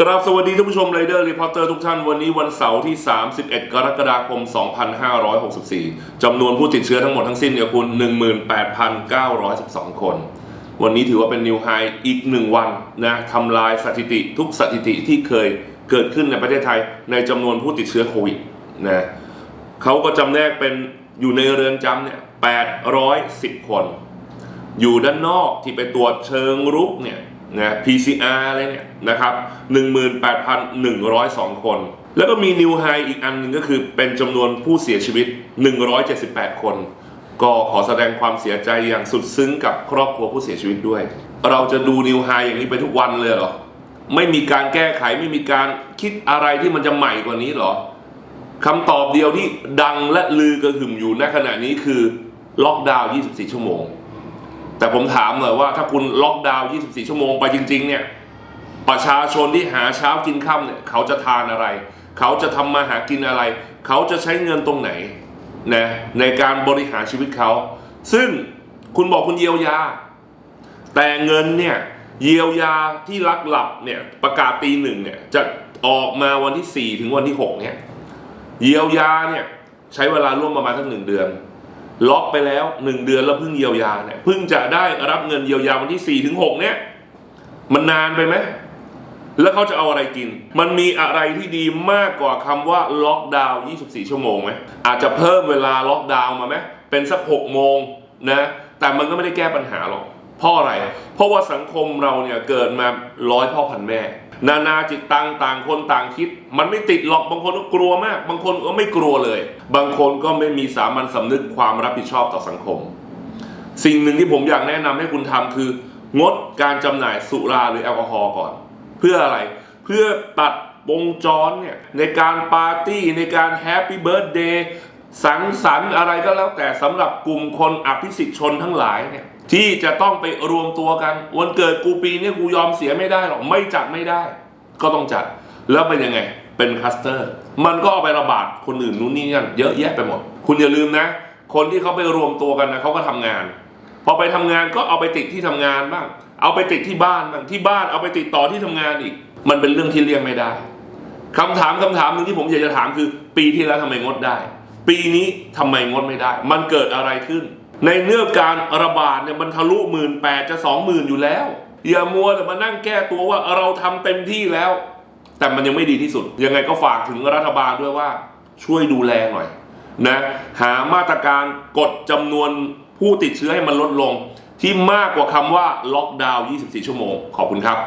กราบสวัสดีท่านผู้ชมไรเดอร์รีพอร์เตอร์ทุกท่านวันนี้วันเสาร์ที่ 31 กรกฎาคม 2564 จำนวนผู้ติดเชื้อทั้งหมดทั้งสิ้นเนี่ยคุณ 18,912 คน วันนี้ถือว่าเป็นนิวไฮอีกหนึ่งวันนะทำลายสถิติทุกสถิติที่เคยเกิดขึ้นในประเทศไทยในจำนวนผู้ติดเชื้อโควิดนะเขาก็จำแนกเป็นอยู่ในเรือนจำเนี่ย810 คน อยู่ด้านนอกที่ไปตรวจเชิงรุกเนี่ย นะ PCR อะไรเนี่ยนะครับ 18,102 คน แล้วก็มีนิวไฮอีกอันหนึงก็คือเป็นจำนวนผู้เสียชีวิต 178 คน ก็ขอแสดงความเสียใจอย่างสุดซึ้งกับครอบครัวผู้เสียชีวิตด้วย เราจะดูนิวไฮอย่างนี้ไปทุกวันเลยเหรอ ไม่มีการแก้ไขไม่มีการคิดอะไรที่มันจะใหม่กว่านี้เหรอคำตอบเดียวที่ดังและลือกระหึ่มอยู่ณขณะนี้คือล็อกดาวน์ 24 ชั่วโมง แต่ผมถามหน่อยว่าถ้าคุณล็อกดาวน์ 24 ชั่วโมงไปจริง ๆ เนี่ย ประชาชนที่หาเช้ากินค่ำเนี่ย เขาจะทานอะไร เขาจะทำมาหากินอะไร เขาจะใช้เงินตรงไหนนะในการบริหารชีวิตเขา ซึ่งคุณบอกคุณเยียวยา แต่เงินเนี่ยเยียวยาที่รักหลับเนี่ยประกาศปีหนึ่งเนี่ยจะออกมาวันที่ 4 ถึงวันที่ 6 เนี่ย เยียวยาเนี่ยใช้เวลาร่วมประมาณสักหนึ่งเดือน ล็อกไปแล้วหนึ่งเดือนแล้วเพิ่งเยียวยาเนี่ยเพิ่งจะได้รับเงินเยียวยาวันที่4ี่ถึงหเนี่ยมันนานไปไหมแล้วเขาจะเอาอะไรกิน มันมีอะไรที่ดีมากกว่าคำว่าล็อกดาวน์24 ชั่วโมงไหมอาจจะเพิ่มเวลาล็อกดาวน์มาไหมเป็นสัก6โมงนะแต่มันก็ไม่ได้แก้ปัญหาหรอกเพราะอะไร เพราะว่าสังคมเราเนี่ยเกิดมาร้อยพ่อพันแม่ นานาจิตตังต่างคนต่างคิด มันไม่ติดหรอกบางคนก็กลัวมาก บางคนก็ไม่กลัวเลย บางคนก็ไม่มีสามัญสำนึกความรับผิดชอบต่อสังคม สิ่งหนึ่งที่ผมอยากแนะนำให้คุณทำคือ งดการจำหน่ายสุราหรือแอลกอฮอล์ก่อน เพื่ออะไร เพื่อตัดวงจรเนี่ยในการปาร์ตี้ในการแฮปปี้เบิร์ดเดย์สังสรรค์อะไรก็แล้วแต่สำหรับกลุ่มคนอภิสิทธิชนทั้งหลายเนี่ย ที่จะต้องไปรวมตัวกัน วันเกิดกูปีนี้กูยอมเสียไม่ได้หรอกไม่จัดไม่ได้ ก็ต้องจัด แล้วเป็นยังไง เป็นคลัสเตอร์ มันก็เอาไประบาดคนอื่นนู้นนี่นั่นเยอะแยะไปหมด คุณอย่าลืมนะ คนที่เขาไปรวมตัวกันนะเขาก็ทำงาน พอไปทำงานก็เอาไปติดที่ทำงานบ้าง เอาไปติดที่บ้านบ้างที่บ้านเอาไปติดต่อที่ทำงานอีก มันเป็นเรื่องที่เลี่ยงไม่ได้คำถามคำถามหนึ่งที่ผมอยากจะถามคือ ปีที่แล้วทำไมงดได้ ปีนี้ทำไมงดไม่ได้ มันเกิดอะไรขึ้น ในเนื้อการระบาดเนี่ยมันทะลุหมื่นแปดจะสองหมื่นอยู่แล้ว อย่ามัวแต่มานั่งแก้ตัวว่าเราทำเต็มที่แล้ว แต่มันยังไม่ดีที่สุด ยังไงก็ฝากถึงรัฐบาลด้วยว่าช่วยดูแลหน่อยนะหามาตรการกดจำนวนผู้ติดเชื้อให้มันลดลง ที่มากกว่าคำว่าล็อกดาวน์ 24 ชั่วโมง ขอบคุณครับ